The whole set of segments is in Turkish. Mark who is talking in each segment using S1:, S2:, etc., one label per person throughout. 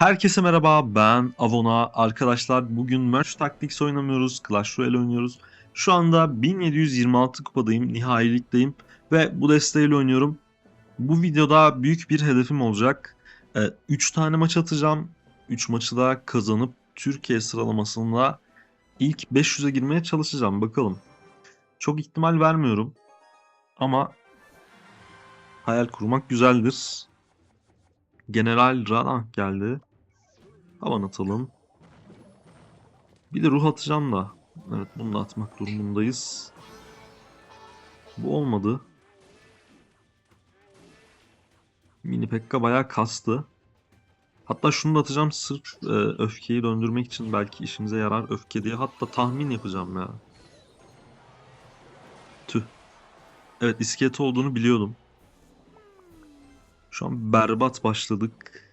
S1: Herkese merhaba ben Avona. Arkadaşlar bugün Merge Tactics oynamıyoruz. Clash Royale oynuyoruz. Şu anda 1726 kupadayım. Nihayelikteyim. Ve bu desteğiyle oynuyorum. Bu videoda büyük bir hedefim olacak. 3 tane maç atacağım. 3 maçı da kazanıp Türkiye sıralamasında ilk 500'e girmeye çalışacağım. Bakalım. Çok ihtimal vermiyorum. Ama hayal kurmak güzeldir. General Radan geldi. Havan atalım. Bir de ruh atacağım da. Evet bunu da atmak durumundayız. Bu olmadı. Mini Pekka bayağı kastı. Hatta şunu da atacağım sırf e, öfkeyi döndürmek için belki işimize yarar öfke diye. Hatta tahmin yapacağım ya. Tüh. Evet iskelet olduğunu biliyordum. Şu an berbat başladık.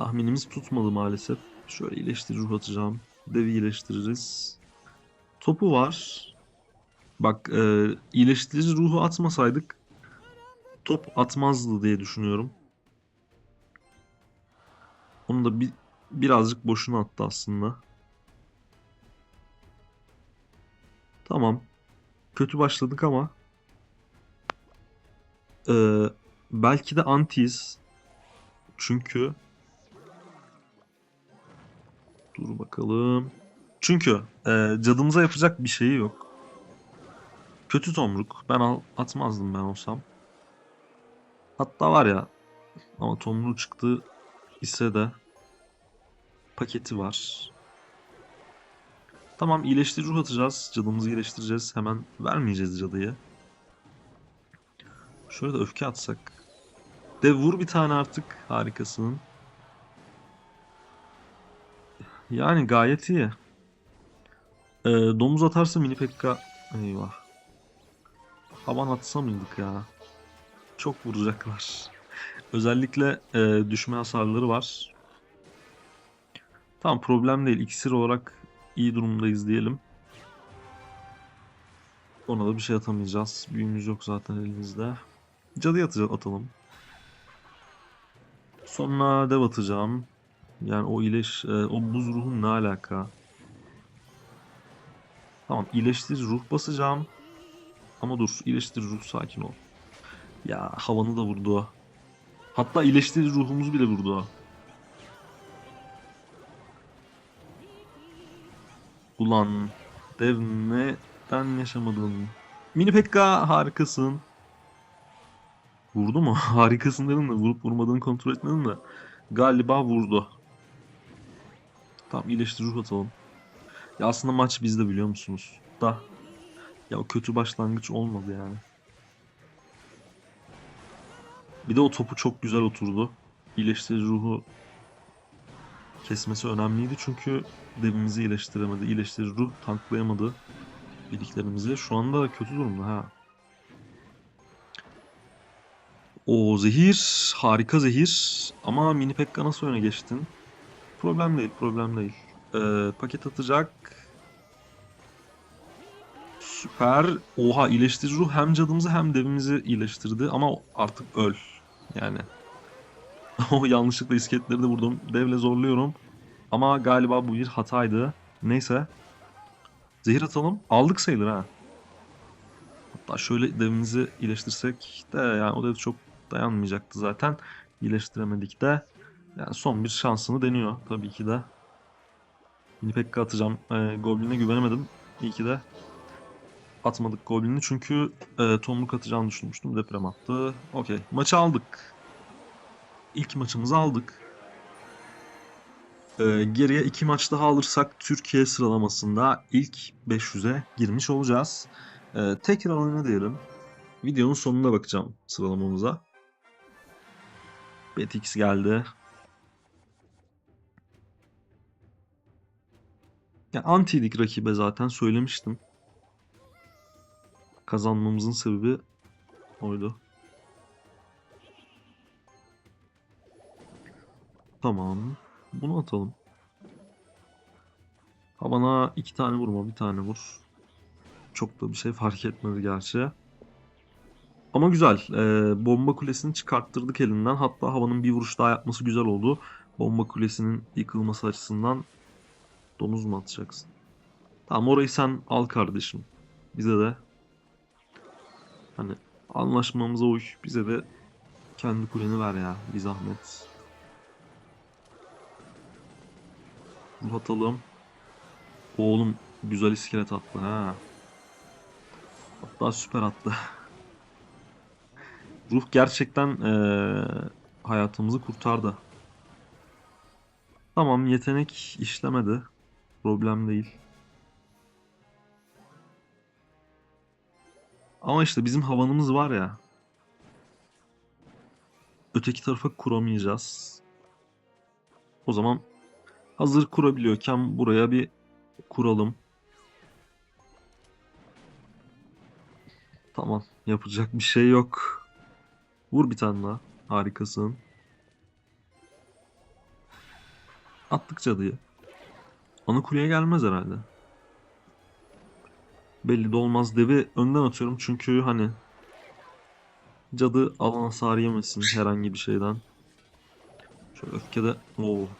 S1: Tahminimiz tutmadı maalesef. Şöyle iyileştiri ruh atacağım. Devi iyileştiririz. Topu var. Bak e, iyileştirici ruhu atmasaydık top atmazdı diye düşünüyorum. Onu da bir, birazcık boşuna attı aslında. Tamam. Kötü başladık ama ee, belki de antiyiz. Çünkü dur bakalım. Çünkü e, cadımıza yapacak bir şeyi yok. Kötü tomruk. Ben al, atmazdım ben olsam. Hatta var ya ama tomruğu çıktı ise de paketi var. Tamam iyileştirici ruh atacağız. Cadımızı iyileştireceğiz. Hemen vermeyeceğiz cadıyı. Şöyle de öfke atsak. De vur bir tane artık. Harikasın. Yani gayet iyi. Ee, domuz atarsa mini pekka. Eyvah. Havan atsa mıydık ya? Çok vuracaklar. Özellikle e, düşme hasarları var. Tamam problem değil. İksir olarak iyi durumdayız diyelim. Ona da bir şey atamayacağız. Büyümüz yok zaten elimizde. Cadı atacağız, atalım. Sonra dev atacağım. Yani o iyileş, e, o buz ruhun ne alaka? Tamam iyileştirici ruh basacağım. Ama dur iyileştirici ruh sakin ol. Ya havanı da vurdu. Hatta iyileştirici ruhumuzu bile vurdu. Ulan dev neden yaşamadın? Mini Pekka harikasın. Vurdu mu? Harikasın dedim de vurup vurmadığını kontrol etmedim de. Galiba vurdu. Tamam iyileştir ruh atalım. Ya aslında maç bizde biliyor musunuz? Da. Ya o kötü başlangıç olmadı yani. Bir de o topu çok güzel oturdu. İyileştirici ruhu kesmesi önemliydi çünkü devimizi iyileştiremedi. İyileştirici ruh tanklayamadı bildiklerimizi. Şu anda kötü durumda ha. O zehir. Harika zehir. Ama mini pekka nasıl öne geçtin? Problem değil. Problem değil. Ee, paket atacak. Süper. Oha iyileştirici ruh hem cadımızı hem devimizi iyileştirdi. Ama artık öl. Yani. o yanlışlıkla iskeletleri de vurdum. Devle zorluyorum. Ama galiba bu bir hataydı. Neyse. Zehir atalım. Aldık sayılır ha. Hatta şöyle devimizi iyileştirsek de yani o dev çok dayanmayacaktı zaten. İyileştiremedik de. Yani son bir şansını deniyor tabii ki de. Pekka atacağım. Ee, Goblin'e güvenemedim. İyi ki de atmadık Goblin'i çünkü e, tomruk atacağını düşünmüştüm. Deprem attı. Okey. Maçı aldık. İlk maçımızı aldık. Ee, geriye iki maç daha alırsak Türkiye sıralamasında ilk 500'e girmiş olacağız. Ee, tekrar oyna diyelim. Videonun sonunda bakacağım sıralamamıza. Betix geldi. Ya antiydik rakibe zaten söylemiştim. Kazanmamızın sebebi oydu. Tamam. Bunu atalım. Ha bana iki tane vurma, bir tane vur. Çok da bir şey fark etmedi gerçi. Ama güzel. Ee, bomba kulesini çıkarttırdık elinden. Hatta havanın bir vuruş daha yapması güzel oldu. Bomba kulesinin yıkılması açısından domuz mu atacaksın? Tamam orayı sen al kardeşim. Bize de hani anlaşmamıza uy. Bize de kendi kuleni ver ya. Bir zahmet. Ruh atalım. Oğlum güzel iskelet attı ha. Hatta süper attı. Ruh gerçekten eee, hayatımızı kurtardı. Tamam yetenek işlemedi. Problem değil. Ama işte bizim havanımız var ya. Öteki tarafa kuramayacağız. O zaman hazır kurabiliyorken buraya bir kuralım. Tamam. Yapacak bir şey yok. Vur bir tane daha. Harikasın. Attık cadıyı. Ana kuleye gelmez herhalde. Belli de olmaz. Devi önden atıyorum çünkü hani cadı alan hasar yemesin herhangi bir şeyden. Şöyle öfkede... Oo.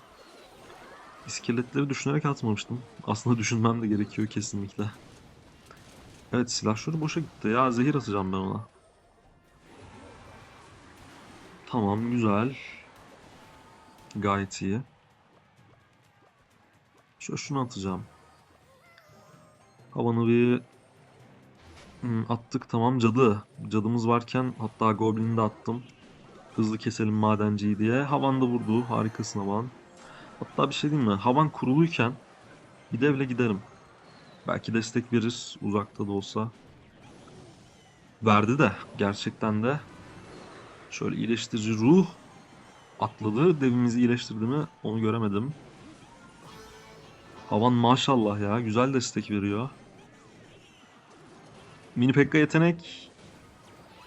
S1: İskeletleri düşünerek atmamıştım. Aslında düşünmem de gerekiyor kesinlikle. Evet silahşörü boşa gitti ya. Zehir atacağım ben ona. Tamam güzel. Gayet iyi. Şöyle şunu atacağım. Havanı bir Hmm, attık tamam cadı. Cadımız varken hatta Goblin'i de attım. Hızlı keselim madenciyi diye. Havan da vurdu. Harikasın Havan. Hatta bir şey diyeyim mi? Havan kuruluyken bir devle giderim. Belki destek verir uzakta da olsa. Verdi de gerçekten de. Şöyle iyileştirici ruh atladı. Devimizi iyileştirdi mi onu göremedim. Havan maşallah ya güzel destek veriyor. Mini Pekka yetenek.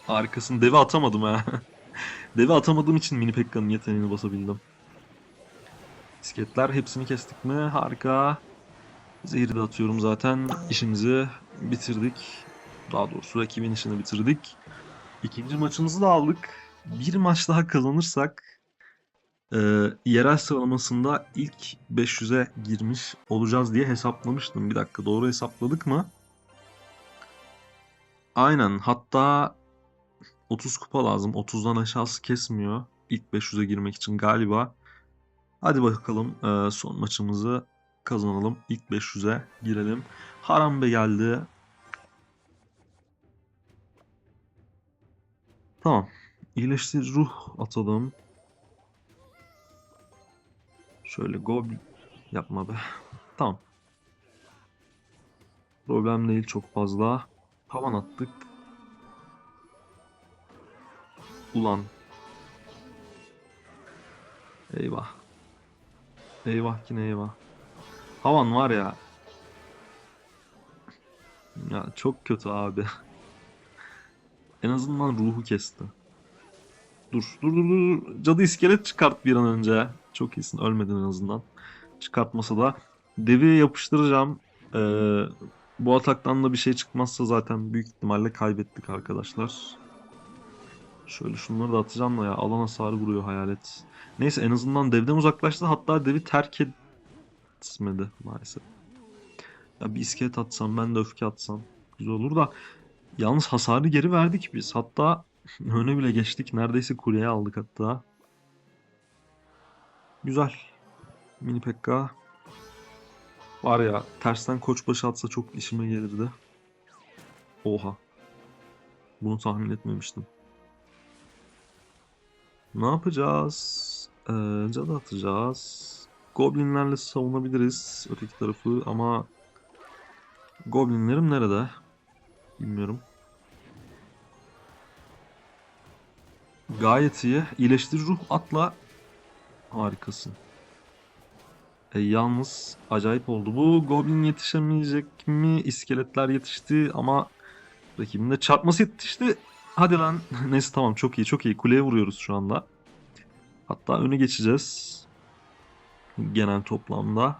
S1: Harikasın. Devi atamadım ha. Devi atamadığım için Mini Pekka'nın yeteneğini basabildim. Bisikletler hepsini kestik mi? Harika. Zehri de atıyorum zaten. İşimizi bitirdik. Daha doğrusu rakibin işini bitirdik. İkinci maçımızı da aldık. Bir maç daha kazanırsak e, yerel sıralamasında ilk 500'e girmiş olacağız diye hesaplamıştım. Bir dakika doğru hesapladık mı? Aynen. Hatta 30 kupa lazım. 30'dan aşağısı kesmiyor. İlk 500'e girmek için galiba. Hadi bakalım e, son maçımızı kazanalım. İlk 500'e girelim. Harambe geldi. Tamam. İyileştirici ruh atalım. Şöyle goblin yapma be. Tamam. Problem değil çok fazla. Havan attık. Ulan. Eyvah. Eyvah yine eyvah. Havan var ya. Ya çok kötü abi. En azından ruhu kesti. Dur, dur, dur, dur. Cadı iskelet çıkart bir an önce. Çok iyisin, ölmedin en azından. Çıkartmasa da. Devi yapıştıracağım. Ee, bu ataktan da bir şey çıkmazsa zaten büyük ihtimalle kaybettik arkadaşlar. Şöyle şunları da atacağım da ya. Alan hasarı vuruyor hayalet. Neyse en azından devden uzaklaştı. Hatta devi terk etmedi maalesef. Ya bir iskelet atsam ben de öfke atsam güzel olur da. Yalnız hasarı geri verdik biz. Hatta öne bile geçtik. Neredeyse kuleye aldık hatta. Güzel. Mini Pekka. Var ya tersten koçbaşı atsa çok işime gelirdi. Oha. Bunu tahmin etmemiştim. Ne yapacağız? Ee, cadı atacağız. Goblinlerle savunabiliriz öteki tarafı ama Goblinlerim nerede? Bilmiyorum. Gayet iyi. İyileştirici ruh atla. Harikasın. E, yalnız acayip oldu bu. Goblin yetişemeyecek mi? İskeletler yetişti ama rakibin de çarpması yetişti. Hadi lan. Neyse tamam çok iyi çok iyi. Kuleye vuruyoruz şu anda. Hatta öne geçeceğiz. Genel toplamda.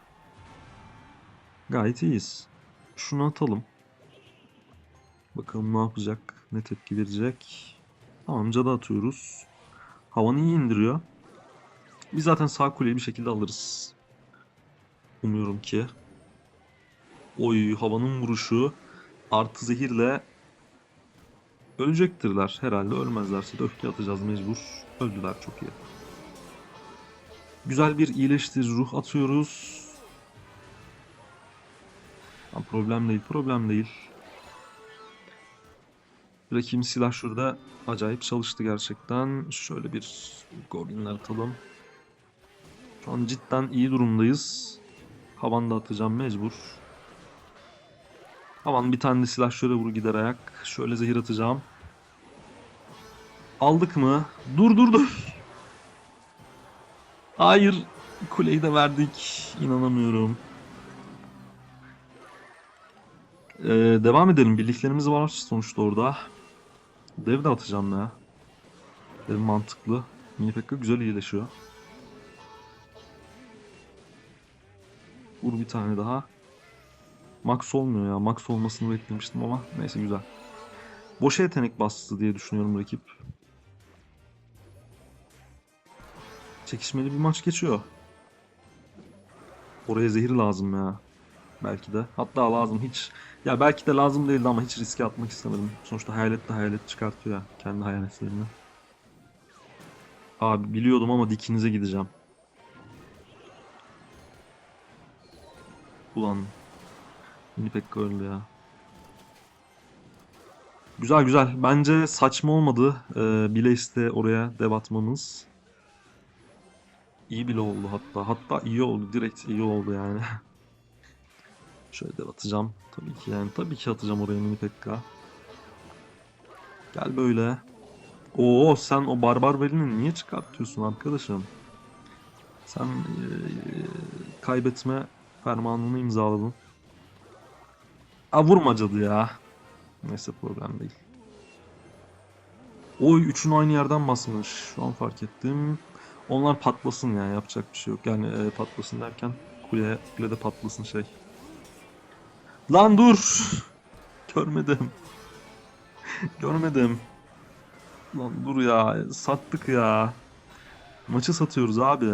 S1: Gayet iyiyiz. Şunu atalım. Bakalım ne yapacak? Ne tepki verecek? Tamam cadı atıyoruz. Havanı iyi indiriyor. Biz zaten sağ kuleyi bir şekilde alırız. Umuyorum ki. Oy havanın vuruşu artı zehirle ölecektirler. Herhalde ölmezlerse de öfke atacağız mecbur. Öldüler çok iyi. Güzel bir iyileştir ruh atıyoruz. Ha, problem değil, problem değil. Rakibin silah şurada acayip çalıştı gerçekten. Şöyle bir goblinler atalım. Şu an cidden iyi durumdayız. Havan da atacağım mecbur. Havan bir tane de silah şöyle vur gider ayak. Şöyle zehir atacağım. Aldık mı? Dur dur dur. Hayır. Kuleyi de verdik. İnanamıyorum. Ee, devam edelim. Birliklerimiz var sonuçta orada. Dev de atacağım ya. Dev mantıklı. Mini Pekka güzel iyileşiyor. Vur bir tane daha. Max olmuyor ya. Max olmasını beklemiştim ama neyse güzel. Boşa yetenek bastı diye düşünüyorum rakip. Çekişmeli bir maç geçiyor. Oraya zehir lazım ya. Belki de. Hatta lazım hiç. Ya belki de lazım değildi ama hiç riske atmak istemedim. Sonuçta hayalet de hayalet çıkartıyor ya. Kendi hayaletlerini. Abi biliyordum ama dikinize gideceğim. Ulan. Mini Pekka öldü ya. Güzel güzel. Bence saçma olmadı. Ee, Blaze'de oraya dev atmamız. İyi bile oldu hatta. Hatta iyi oldu. Direkt iyi oldu yani. Şöyle dev atacağım. Tabii ki yani. Tabii ki atacağım oraya mini Pekka. Gel böyle. Oo sen o barbar belini niye çıkartıyorsun arkadaşım? Sen eee, kaybetme fermanını imzaladın. Aa vurma cadı ya. Neyse problem değil. Oy üçünü aynı yerden basmış. Şu an fark ettim. Onlar patlasın ya yapacak bir şey yok. Yani e, patlasın derken kule, kulede patlasın şey. Lan dur. Görmedim. Görmedim. Lan dur ya. Sattık ya. Maçı satıyoruz abi.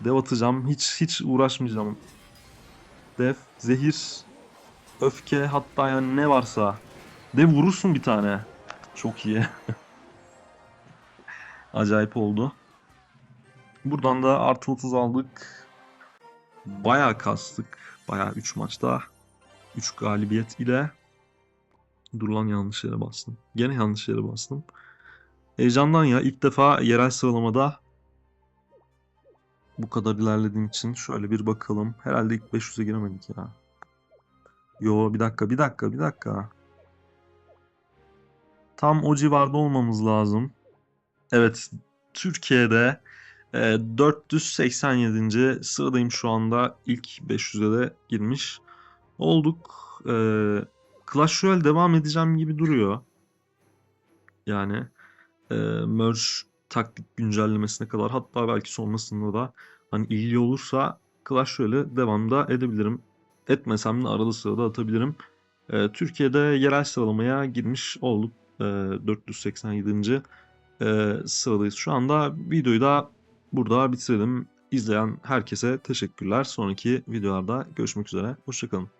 S1: Dev atacağım. Hiç hiç uğraşmayacağım. Dev, zehir, öfke hatta yani ne varsa. Dev vurursun bir tane. Çok iyi. Acayip oldu. Buradan da artı 30 aldık. Bayağı kastık. Bayağı 3 maçta 3 galibiyet ile Dur lan yanlış yere bastım. Gene yanlış yere bastım. Heyecandan ya ilk defa yerel sıralamada bu kadar ilerlediğim için şöyle bir bakalım. Herhalde ilk 500'e giremedik ya. Yo bir dakika bir dakika bir dakika. Tam o civarda olmamız lazım. Evet Türkiye'de e, 487. sıradayım şu anda. İlk 500'e de girmiş olduk. E, Clash Royale devam edeceğim gibi duruyor. Yani e, merge taktik güncellemesine kadar hatta belki sonrasında da hani ilgili olursa Clash Royale'e devamda edebilirim. Etmesem de arada sırada atabilirim. E, Türkiye'de yerel sıralamaya girmiş olduk. E, 487. E, sıradayız şu anda. Videoyu da burada bitirelim. İzleyen herkese teşekkürler. Sonraki videolarda görüşmek üzere. Hoşçakalın.